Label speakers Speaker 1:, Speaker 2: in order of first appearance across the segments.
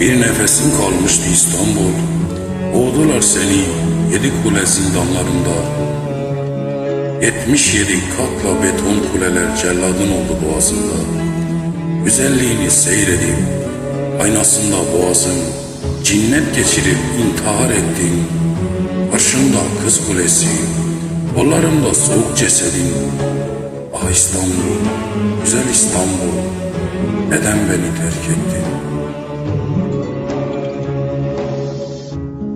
Speaker 1: Bir nefesin kalmıştı İstanbul. Boğdular seni yedi kule zindanlarında. Yetmiş yedi katla beton kuleler celladın oldu boğazında. Güzelliğini seyredip aynasında boğazın cinnet geçirip intihar ettin. Başımda kız kulesi, kollarımda soğuk cesedin. Ah İstanbul, güzel İstanbul neden beni terk ettin?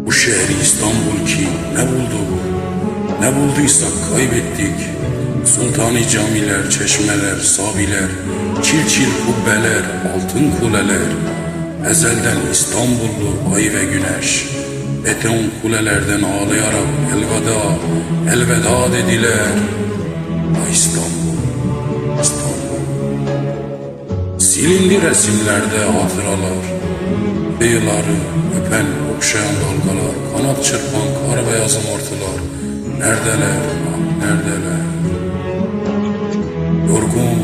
Speaker 1: Bu şehri İstanbul ki ne bulduk, ne bulduysak kaybettik. Sultani camiler, çeşmeler, sabiler, çil çil kubbeler, altın kuleler. Ezelden İstanbullu ay ve güneş, beton kulelerden ağlayarak elveda, elveda dediler. Ay İstanbul. Silindi resimlerde hatıralar, Kıyıları öpen okşayan dalgalar, kanat çırpan kar beyaz martılar. Neredeler, ah neredeler? Yorgun,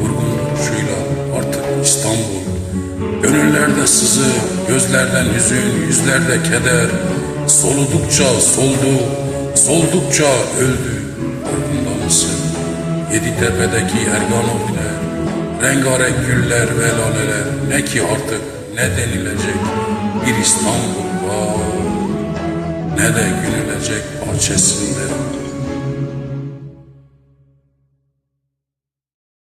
Speaker 1: vurgun duruşuyla artık İstanbul. Gönüllerde sızı, gözlerden hüzün, yüzlerde keder. Soludukça soldu, soldukça öldü. Farkında mısın? Yeditepe'deki Erganoviler, rengarenk güller ve laleler. Ne ki artık ne denilecek bir İstanbul var ne de gülünecek bahçesinde